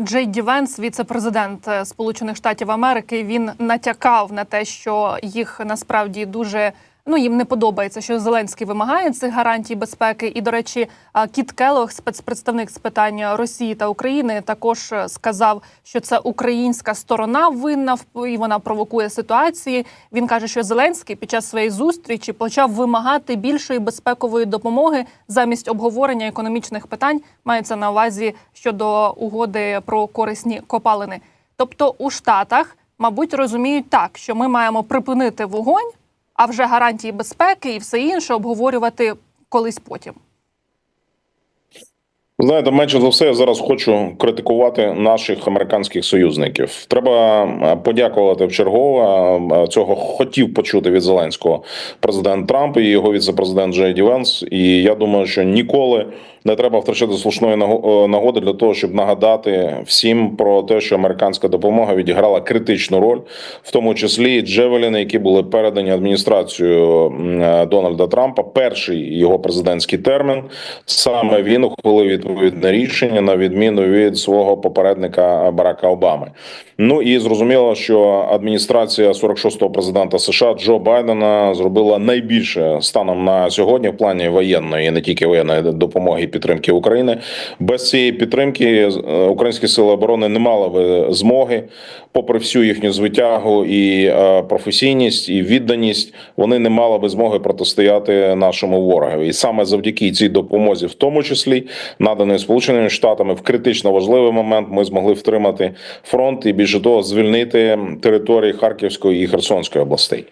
Джей Ді Венс, віце-президент е, Сполучених Штатів Америки, він натякав на те, що їх насправді дуже ну їм не подобається, що Зеленський вимагає цих гарантій безпеки. І до речі, Кіт Келлог, спецпредставник з питань Росії та України, також е, сказав, що це українська сторона винна і вона провокує ситуації. Він каже, що Зеленський під час своєї зустрічі почав вимагати більшої безпекової допомоги замість обговорення економічних питань. Мається на увазі щодо угоди про корисні копалини. Тобто у Штатах, мабуть, розуміють так, що ми маємо припинити вогонь, а вже гарантії безпеки і все інше обговорювати колись потім. Знаєте, менше за все, я зараз хочу критикувати наших американських союзників. Треба е, подякувати вчергове. е, Цього хотів почути від Зеленського президент Трамп і його віце-президент Джей Ді Венс. І я думаю, що ніколи не треба втрачати слушної наго- е, нагоди для того, щоб нагадати всім про те, що американська допомога відіграла критичну роль, в тому числі джевеліни, які були передані адміністрацією е, Дональда Трампа. Перший його президентський термін саме він ухвалив відповідне рішення на відміну від свого попередника Барака Обами. Ну і зрозуміло, що адміністрація 46-го президента США Джо Байдена зробила найбільше станом на сьогодні в плані воєнної, не тільки воєнної допомоги і підтримки України. Без цієї підтримки е, українські сили оборони не мали би змоги, попри всю їхню звитягу і е, професійність і відданість, вони не мали би змоги протистояти нашому ворогові. І саме завдяки цій допомозі, в тому числі наданої Сполученими Штатами, в критично важливий момент ми змогли втримати фронт і більше того, звільнити території Харківської і Херсонської областей.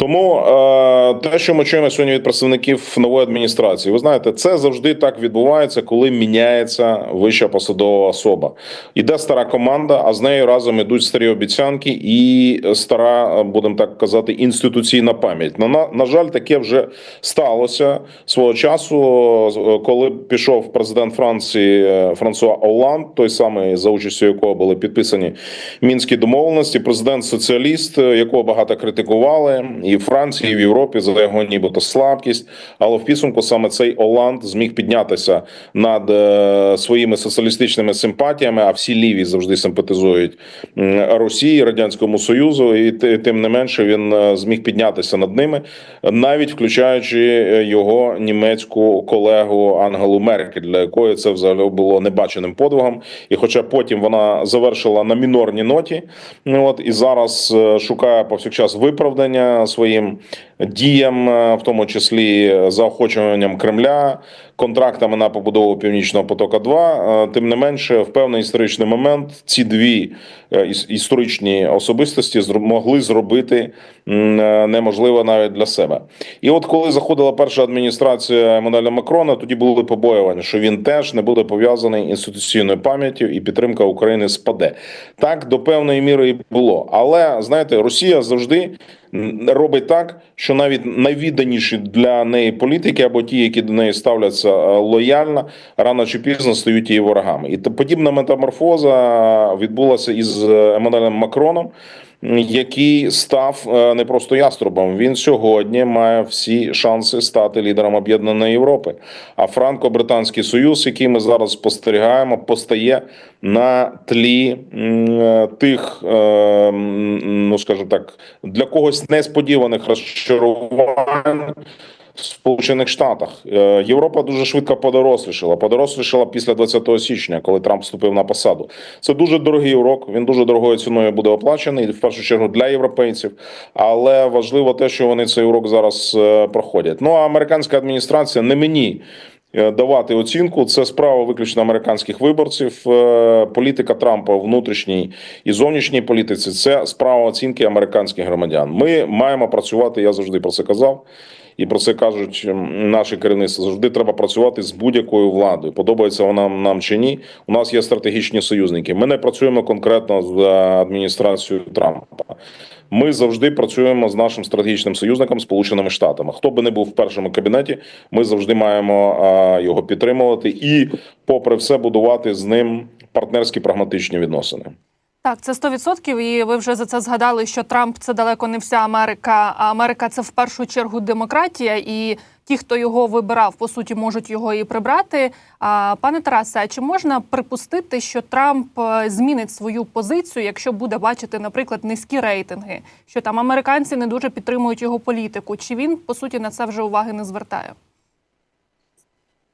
Тому е, те, що ми чуємо сьогодні від представників нової адміністрації, ви знаєте, це завжди так відбувається, коли міняється вища посадова особа. Іде стара команда, а з нею разом ідуть старі обіцянки і стара, будемо так казати, інституційна пам'ять. На, на, на жаль, таке вже сталося свого часу, е, коли пішов президент Франції е, Франсуа Оланд, той самий за участю якого були підписані мінські домовленості. Президент соціаліст, е, якого багато критикували і в Франції, і в Європі за його нібито слабкість. Але в підсумку саме цей Оланд зміг піднятися над е, своїми соціалістичними симпатіями. А всі ліві завжди симпатизують Росії, радянському союзу, і тим не менше він е, зміг піднятися над ними, навіть включаючи е, його німецьку колегу Ангелу Меркель, для якої це взагалі було небаченим подвигом. І хоча потім вона завершила на мінорній ноті, ну от і зараз шукає повсякчас виправдання своїм діям, е, в тому числі заохочуванням Кремля, контрактами на побудову Північного потока. 2 тим не менше, в певний історичний момент ці дві е, історичні особистості зр- могли зробити е, навіть для себе. І от коли заходила перша адміністрація Еммануеля Макрона, тоді були побоювання, що він теж не буде пов'язаний інституційною пам'яттю і підтримка України спаде. Так до певної міри і було. Але знаєте, Росія завжди робить так, що навіть найвідданіші для неї політики або ті, які до неї ставляться е, лояльно, рано чи пізно стають її ворогами. І подібна метаморфоза відбулася із е, Еммануелем Макроном який став е, не просто яструбом. Він сьогодні має всі шанси стати лідером об'єднаної Європи. А франко-британський союз, який ми зараз спостерігаємо, постає на тлі тих, е, ну скажімо так, для когось несподіваних розчарувань. Сполучених Штатах Е, Європа дуже швидко подорослішала. Подорослішала після 20 січня, коли Трамп вступив на посаду. Це дуже дорогий урок. Він дуже дорогою ціною буде оплачений в першу чергу для європейців. Але важливо те, що вони цей урок зараз е, проходять. Ну а американська адміністрація не мені. е, Давати оцінку це справа виключно американських виборців. Політика Трампа в внутрішній і зовнішній політиці це справа оцінки американських громадян. Ми маємо працювати. Я завжди про це казав. І про це кажуть наші керівництва. Завжди треба працювати з будь-якою владою. Подобається вона нам чи ні. У нас є стратегічні союзники. Ми не працюємо конкретно з е, адміністрацією Трампа. Ми завжди працюємо з нашим стратегічним союзником Сполученими Штатами. Хто би не був в першому кабінеті, ми завжди маємо е, його підтримувати і, попри все, будувати з ним партнерські прагматичні відносини. Так, це 100%. І ви вже за це згадали, що Трамп це далеко не вся Америка. А Америка це в першу чергу демократія, і ті, хто його вибирав, по суті, можуть його і прибрати. А пане Тарасе, а чи можна припустити, що Трамп е, змінить свою позицію, якщо буде бачити, наприклад, низькі рейтинги, що там американці не дуже підтримують його політику? Чи він по суті на це вже уваги не звертає?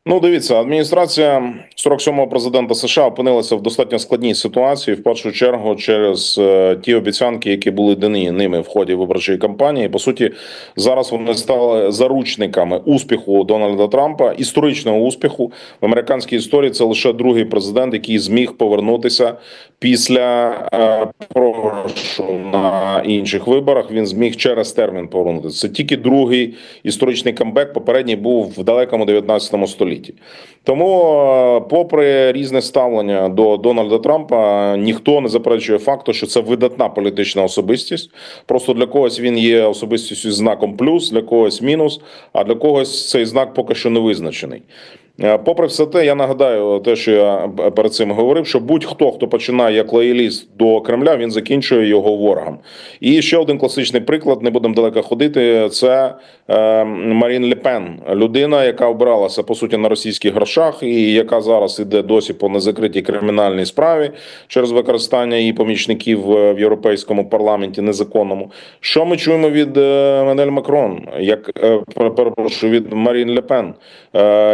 Ну, дивіться, адміністрація 47-го президента США опинилася в достатньо складній ситуації. В першу чергу, через е, ті обіцянки, які були дані ними в ході виборчої кампанії. По суті, зараз вони стали заручниками успіху Дональда Трампа, історичного успіху в американській історії. Це лише другий президент, який зміг повернутися після е, програшу на інших виборах. Він зміг через термін повернутися. Це тільки другий історичний камбек. Попередній був в далекому 19 столітті. Тому, е, попри різне ставлення до Дональда Трампа, ніхто не заперечує факту, що це видатна політична особистість. Просто для когось він є особистістю знаком плюс, для когось мінус, а для когось цей знак поки що не визначений. Е, Попри все те, я нагадаю те, що я перед цим говорив, що будь-хто, хто починає як лояліст до Кремля, він закінчує його ворогом. І ще один класичний приклад, не будемо далеко ходити. Це е, Марін Лепен, людина, яка обиралася по суті на російських грошах, і яка зараз іде досі по незакритій кримінальній справі через використання її помічників е, в європейському парламенті незаконному. Що ми чуємо від е, Менель Макрон, як пер- перепрошую від Марін Лепен,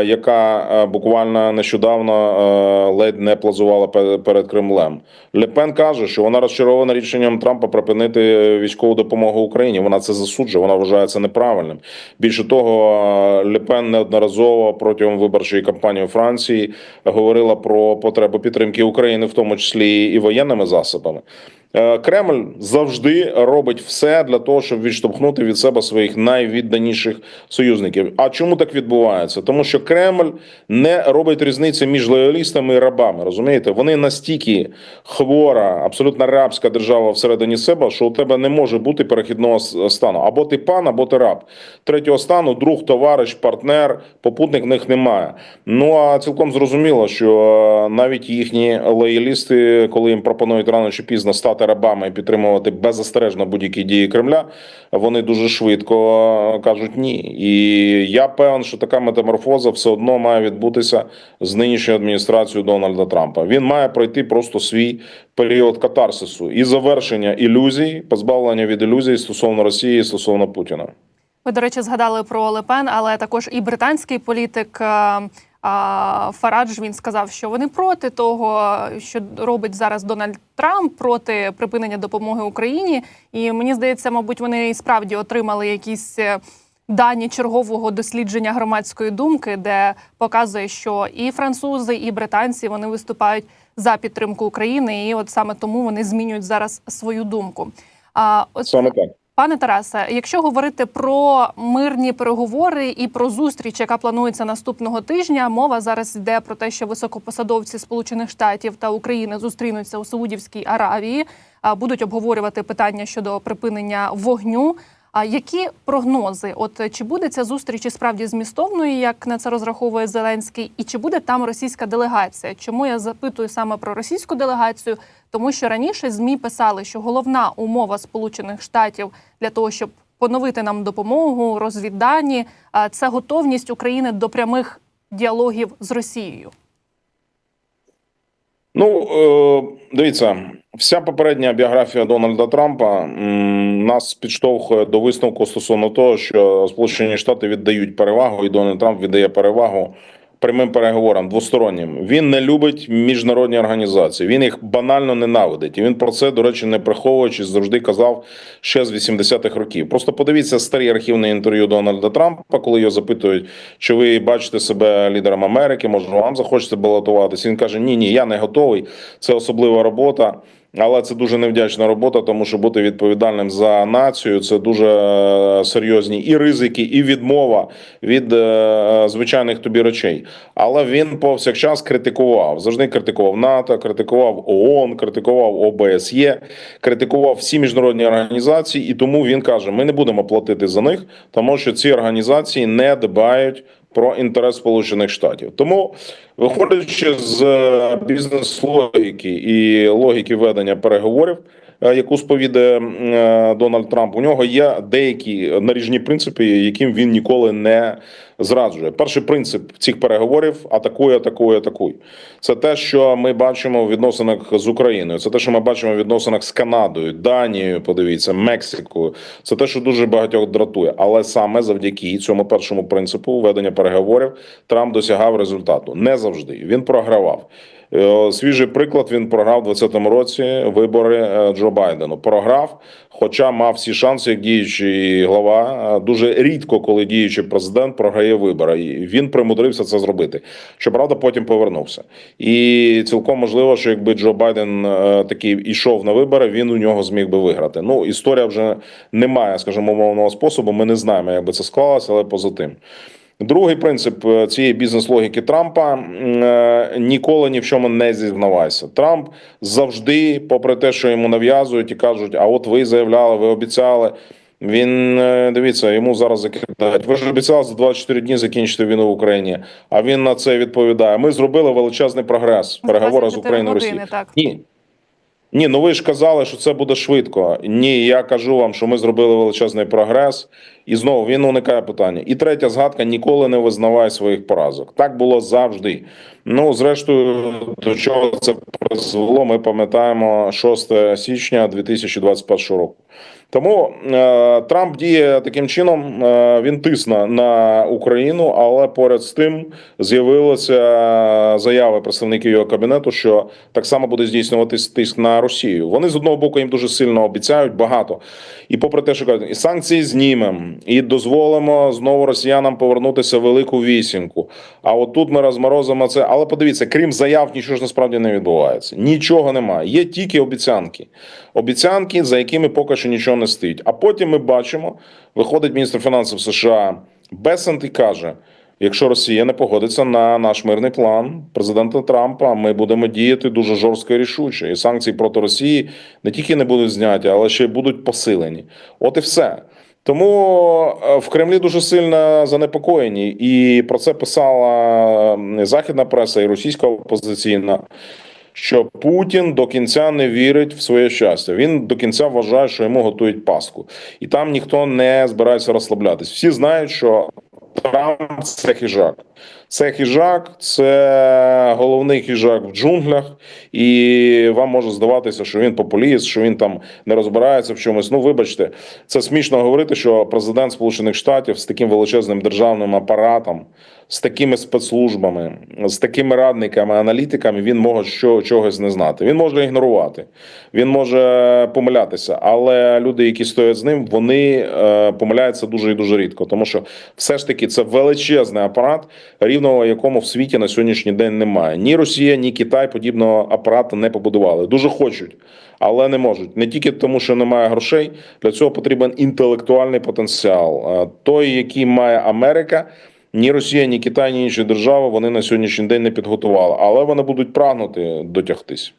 яка е, буквально нещодавно е, ледь не плазувала пе- перед Кремлем. Лепен каже, що вона розчарована рішенням Трампа припинити військову допомогу Україні. Вона це засуджує, вона вважає це неправильним. Більше того, е, Лепен неодноразово протягом виборчої кампанії у Франції говорила про потребу підтримки України, в тому числі і воєнними засобами. Е, Кремль завжди робить все для того, щоб відштовхнути від себе своїх найвідданіших союзників. А чому так відбувається? Тому що Кремль не робить різниці між лоялістами і рабами. Розумієте, вони настільки хвора, абсолютно рабська держава всередині себе, що у тебе не може бути перехідного стану. Або ти пан, або ти раб. Третього стану, друг, товариш, партнер, попутник в них немає. Ну а цілком зрозуміло, що е, навіть їхні лоялісти, коли їм пропонують рано чи пізно стати рабами і підтримувати беззастережно будь-які дії Кремля, вони дуже швидко е, кажуть ні. І я певен, що така метаморфоза все одно має відбутися з нинішньою адміністрацією Дональда Трампа. Він має пройти просто свій період катарсису і завершення ілюзій, позбавлення від ілюзій стосовно Росії, і стосовно Путіна. Ви, до речі, згадали про Лепен, але також і британський політик е, Фарадж він сказав, що вони проти того, що робить зараз Дональд Трамп проти припинення допомоги Україні. І мені здається, мабуть, вони і справді отримали якісь. е, Дані чергового дослідження громадської думки, де показує, що і французи, і британці вони виступають за підтримку України, і от саме тому вони змінюють зараз свою думку. А от Саме так. Пане Тарасе, якщо говорити про мирні переговори і про зустріч, яка планується наступного тижня, мова зараз йде про те, що високопосадовці Сполучених Штатів та України зустрінуться у Саудівській Аравії, будуть обговорювати питання щодо припинення вогню. А які прогнози? От чи буде ця зустріч і справді змістовною, як на це розраховує Зеленський, і чи буде там російська делегація? Чому я запитую саме про російську делегацію? Тому що раніше змі писали, що головна умова Сполучених Штатів для того, щоб поновити нам допомогу, розвіддані, це готовність України до прямих діалогів з Росією. Ну е, дивіться, вся попередня біографія Дональда Трампа нас підштовхує до висновку стосовно того, що Сполучені Штати віддають перевагу, і Дональд Трамп віддає перевагу прямим переговорам двостороннім. Він не любить міжнародні організації. Він їх банально ненавидить. І він про це, до речі, не приховуючись, завжди казав ще з 80-х років. Просто подивіться старі архівні інтерв'ю Дональда Трампа, коли його запитують, чи ви бачите себе лідером Америки, може вам захочеться балотуватися. Він каже: Ні, ні, я не готовий. Це особлива робота. Але це дуже невдячна робота, тому що бути відповідальним за націю це дуже е, серйозні і ризики, і відмова від е, звичайних тобі речей. Але він повсякчас критикував, завжди критикував НАТО, критикував ООН, критикував ОБСЄ, критикував всі міжнародні організації, і тому він каже: ми не будемо платити за них, тому що ці організації не дбають про інтерес Сполучених Штатів. Тому, виходячи з е, бізнес-логіки і логіки ведення переговорів, яку сповідає е, Дональд Трамп, у нього є деякі наріжні принципи, яким він ніколи не зраджує. Перший принцип цих переговорів атакуй, атакуй, атакуй. Це те, що ми бачимо в відносинах з Україною. Це те, що ми бачимо в відносинах з Канадою, Данією. Подивіться, Мексикою. Це те, що дуже багатьох дратує. Але саме завдяки цьому першому принципу ведення переговорів Трамп досягав результату. Не завжди він програвав. Е, Свіжий приклад він програв у 2020 році вибори е, Джо Байдену. Програв, хоча мав всі шанси, як діючий глава. Е, Дуже рідко, коли діючий президент програє вибори. І Він примудрився це зробити. Щоправда, потім повернувся. І цілком можливо, що якби Джо Байден такий ішов на вибори, він у нього зміг би виграти. Ну історія вже не має, скажімо, мовного способу. Ми не знаємо, як би це склалося, але поза тим. Другий принцип е, цієї бізнес-логіки Трампа е, ніколи ні в чому не зізнавайся. Трамп завжди, попри те, що йому нав'язують і кажуть, а от ви заявляли, ви обіцяли. Він е, дивіться, йому зараз закидають. Ви ж обіцяли за 24 дні закінчити війну в Україні. А він на це відповідає. Ми зробили величезний прогрес в переговорах з Україною Росією. Ні. Ні, ну ви ж казали, що це буде швидко. Ні, я кажу вам, що ми зробили величезний прогрес, і знову він уникає питання. І третя згадка: ніколи не визнавай своїх поразок. Так було завжди. Ну, зрештою, до чого це призвело, ми пам'ятаємо 6 січня 2021 року. Тому е, Трамп діє таким чином, е, він тисне на Україну, але поряд з тим з'явилися заяви представників його кабінету, що так само буде здійснюватись тиск на Росію. Вони з одного боку їм дуже сильно обіцяють багато. І попри те, що кажуть, і санкції знімемо, і дозволимо знову росіянам повернутися в велику вісімку. А от тут ми розморозимо це. Але подивіться, крім заяв, нічого ж насправді не відбувається. Нічого немає. Є тільки обіцянки. Обіцянки, за якими поки що нічого не стоїть. А потім ми бачимо, виходить міністр фінансів США Бесент і каже. Якщо Росія не погодиться на наш мирний план президента Трампа, ми будемо діяти дуже жорстко і рішуче. І санкції проти Росії не тільки не будуть зняті, але ще й будуть посилені. От і все. Тому е, в Кремлі дуже сильно занепокоєні, і про це писала західна преса і російська опозиційна. Що Путін до кінця не вірить в своє щастя. Він до кінця вважає, що йому готують паску, і там ніхто не збирається розслаблятись. Всі знають, що Трамп це хижак. Це хижак, це головний хижак в джунглях, і вам може здаватися, що він популіст, що він там не розбирається в чомусь. Ну, вибачте, це смішно говорити, що президент Сполучених Штатів з таким величезним державним апаратом, з такими спецслужбами, з такими радниками, аналітиками, він може що, чогось не знати. Він може ігнорувати, він може помилятися, але люди, які стоять з ним, вони е, помиляються дуже і дуже рідко, тому що все ж таки це величезний апарат, рівного якому в світі на сьогоднішній день немає. Ні Росія, ні Китай подібного апарату не побудували. Дуже хочуть, але не можуть. Не тільки тому, що немає грошей. Для цього потрібен інтелектуальний потенціал. Е, Той, який має Америка. Ні Росія, ні Китай, ні інші держави вони на сьогоднішній день не підготували, але вони будуть прагнути дотягтись.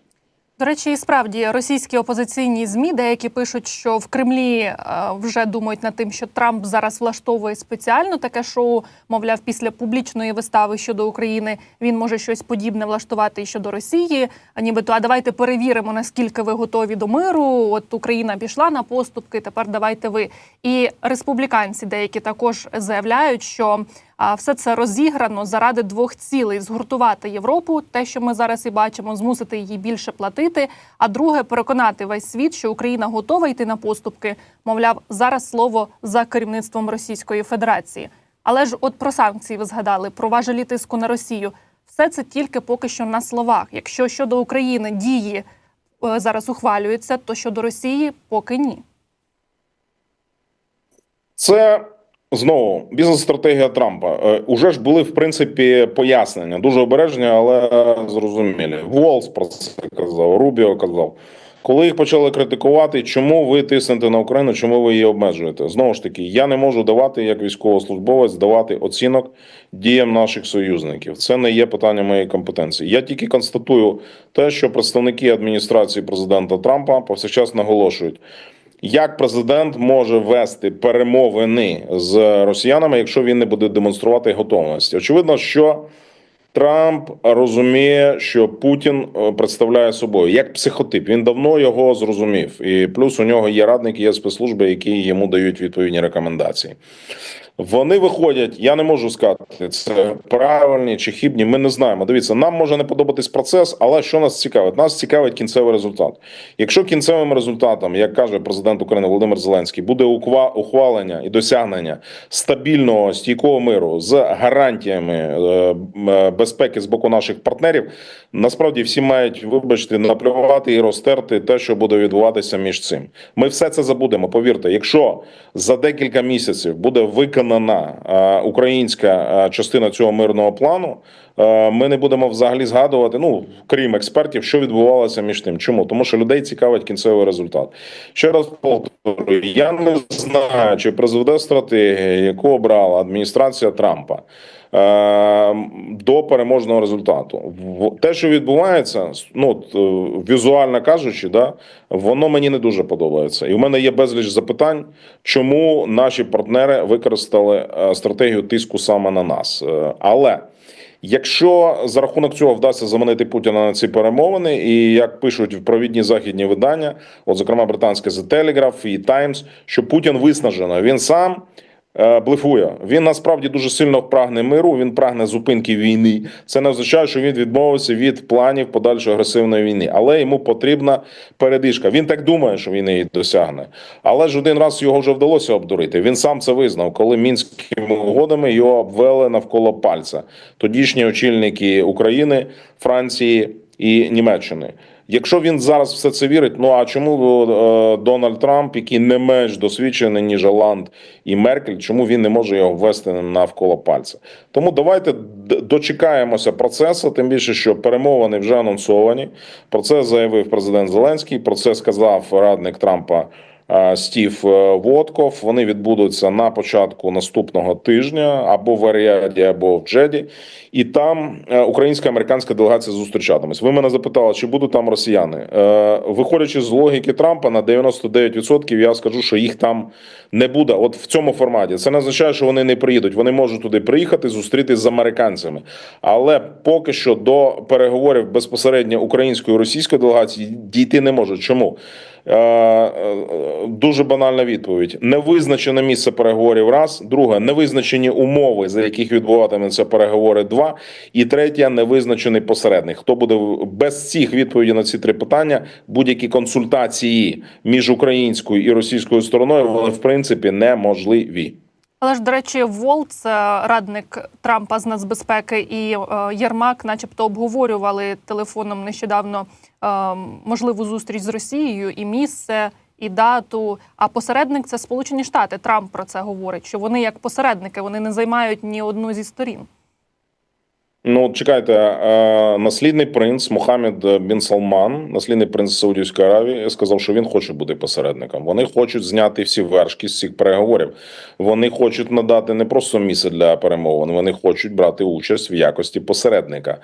До речі, і справді російські опозиційні змі деякі пишуть, що в Кремлі е, вже думають над тим, що Трамп зараз влаштовує спеціально таке шоу. Мовляв, після публічної вистави щодо України він може щось подібне влаштувати і щодо Росії. А нібито, а давайте перевіримо, наскільки ви готові до миру. От Україна пішла на поступки. Тепер давайте ви. І республіканці деякі також заявляють, що а все це розіграно заради двох цілей: згуртувати Європу, те, що ми зараз і бачимо, змусити її більше платити. А друге переконати весь світ, що Україна готова йти на поступки. Мовляв, зараз слово за керівництвом Російської Федерації. Але ж, от про санкції ви згадали, про важелі тиску на Росію. Все це тільки поки що на словах. Якщо щодо України дії е, зараз ухвалюються, то щодо Росії поки ні. Це знову бізнес-стратегія Трампа. Е, Уже ж були в принципі пояснення, дуже обережні, але е, зрозумілі. Волс про це казав, Рубіо казав. Коли їх почали критикувати, чому ви тиснете на Україну, чому ви її обмежуєте? Знову ж таки, я не можу давати як військовослужбовець давати оцінок діям наших союзників. Це не є питання моєї компетенції. Я тільки констатую те, що представники адміністрації президента Трампа повсякчас наголошують. Як президент може вести перемовини з росіянами, якщо він не буде демонструвати готовності? Очевидно, що Трамп розуміє, що Путін е, представляє собою як психотип. Він давно його зрозумів, і плюс у нього є радники, є спецслужби, які йому дають відповідні рекомендації. Вони виходять, я не можу сказати, це правильні чи хибні. Ми не знаємо. Дивіться, нам може не подобатись процес, але що нас цікавить? Нас цікавить кінцевий результат. Якщо кінцевим результатом, як каже президент України Володимир Зеленський, буде ухва- ухвалення і досягнення стабільного стійкого миру з гарантіями е, е, безпеки з боку наших партнерів, насправді всі мають, вибачте, наплювати і розтерти те, що буде відбуватися між цим. Ми все це забудемо. Повірте, якщо за декілька місяців буде виконана е, українська е, частина цього мирного плану, е, ми не будемо взагалі згадувати, ну крім експертів, що відбувалося між тим. Чому? Тому що людей цікавить кінцевий результат. Ще раз повторюю, я не знаю, чи призведе стратегія, яку обрала адміністрація Трампа. Е, До переможного результату В- те, що відбувається, ну е, візуально кажучи, да, воно мені не дуже подобається. І в мене є безліч запитань, чому наші партнери використали е, стратегію тиску саме на нас. Е, Але якщо за рахунок цього вдасться заманити Путіна на ці перемовини, і як пишуть провідні західні видання, от зокрема британське The Telegraph і Times, що Путін виснажено, він сам. Е, Блефує. Він насправді дуже сильно прагне миру. Він прагне зупинки війни. Це не означає, що він відмовився від планів подальшої агресивної війни, але йому потрібна передишка. Він так думає, що він її досягне. Але ж один раз його вже вдалося обдурити. Він сам це визнав, коли мінськими угодами його обвели навколо пальця. Тодішні очільники України, Франції і Німеччини. Якщо він зараз все це вірить, ну а чому е, Дональд Трамп, який не менш досвідчений ніж Оланд і Меркель, чому він не може його ввести навколо пальця? Тому давайте дочекаємося процесу. Тим більше, що перемовини вже анонсовані. Про це заявив президент Зеленський. Про це сказав радник Трампа. Е, Стів е, Вотков. Вони відбудуться на початку наступного тижня або в Аріаді, або в Джеді. І там е, українська американська делегація зустрічатимась. Ви мене запитали, чи будуть там росіяни. Виходячи з логіки Трампа, на 99% я скажу, що їх там не буде. От в цьому форматі. Це не означає, що вони не приїдуть. Вони можуть туди приїхати, зустрітись з американцями. Але поки що до переговорів безпосередньо української російської делегації дійти не можуть. Чому? Е, е, Дуже банальна відповідь: невизначене місце переговорів. Раз, друге, невизначені умови, за яких відбуватимуться переговори. Два і третє, невизначений посередник. Хто буде без цих відповідей на ці три питання? Будь-які консультації між українською і російською стороною вони в принципі неможливі. Але ж, до речі, Волц, е, радник Трампа з нацбезпеки, і Єрмак, начебто, обговорювали телефоном нещодавно можливу зустріч з Росією і місце, і дату. А посередник це Сполучені Штати. Трамп про це говорить, що вони як посередники вони не займають ні одну зі сторін. Ну, чекайте, е, наслідний принц Мохаммед бін Салман, наслідний принц Саудівської Аравії, сказав, що він хоче бути посередником. Вони хочуть зняти всі вершки з цих переговорів. Вони хочуть надати не просто місце для перемовин, вони хочуть брати участь в якості посередника.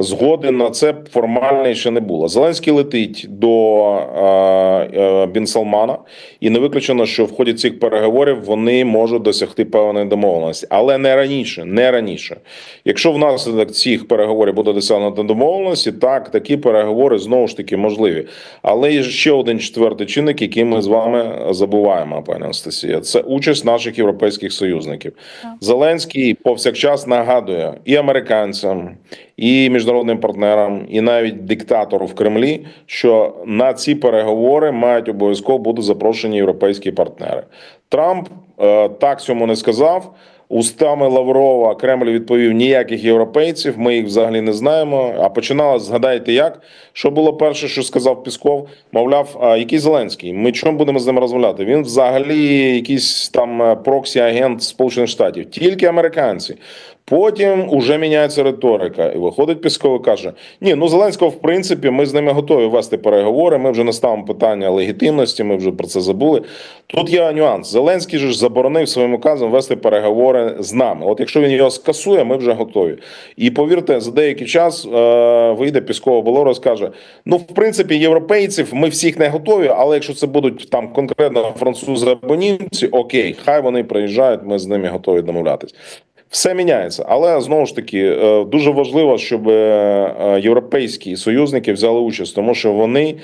Згоди на це формально ще не було. Зеленський летить до е, е, бін Салмана, і не виключено, що в ході цих переговорів вони можуть досягти певної домовленості, але не раніше, не раніше. Якщо внаслідок цих переговорів буде досягнуто домовленості, так такі переговори знову ж таки можливі. Але є ще один четвертий чинник, який ми з вами забуваємо, пані Анастасія. Це участь наших європейських союзників. Так. Зеленський повсякчас нагадує і американцям, і міжнародним партнерам, і навіть диктатору в Кремлі, що на ці переговори мають обов'язково бути запрошені європейські партнери. Трамп е, так цьому не сказав. Устами Лаврова Кремль відповів ніяких європейців. Ми їх взагалі не знаємо. А починала згадайте, як що було перше, що сказав Пісков. Мовляв, а який Зеленський? Ми чому будемо з ним розмовляти? Він взагалі якийсь там е, проксі агент Сполучених Штатів, тільки американці. Потім уже міняється риторика, і виходить Пісков і каже: Ні, ну Зеленського, в принципі, ми з ними готові вести переговори. Ми вже не ставимо питання легітимності. Ми вже про це забули. Тут є нюанс. Зеленський ж заборонив своїм указом вести переговори з нами. От якщо він його скасує, ми вже готові. І повірте, за деякий час е, вийде Піскова Болоро, скаже: ну, в принципі, європейців ми всіх не готові, але якщо це будуть там конкретно французи або німці, окей, хай вони приїжджають, ми з ними готові домовлятись. Все міняється, але знову ж таки е, дуже важливо, щоб е, е, європейські союзники взяли участь, тому що вони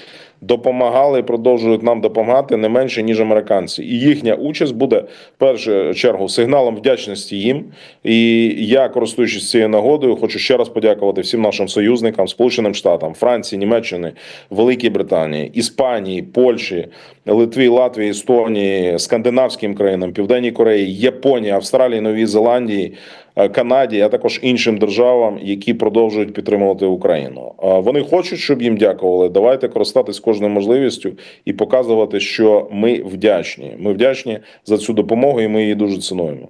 допомагали і продовжують нам допомагати не менше ніж американці, і їхня участь буде в першу чергу сигналом вдячності їм. І я, користуючись цією нагодою, хочу ще раз подякувати всім нашим союзникам, Сполученим Штатам, Франції, Німеччини, Великій Британії, Іспанії, Польщі, Литві, Латвії, Естонії, скандинавським країнам, Південній Кореї, Японії, Австралії, Новій Зеландії. Е, Канаді, а також іншим державам, які продовжують підтримувати Україну. Е, Вони хочуть, щоб їм дякували. Давайте користатись кожною можливістю і показувати, що ми вдячні. Ми вдячні за цю допомогу, і ми її дуже цінуємо.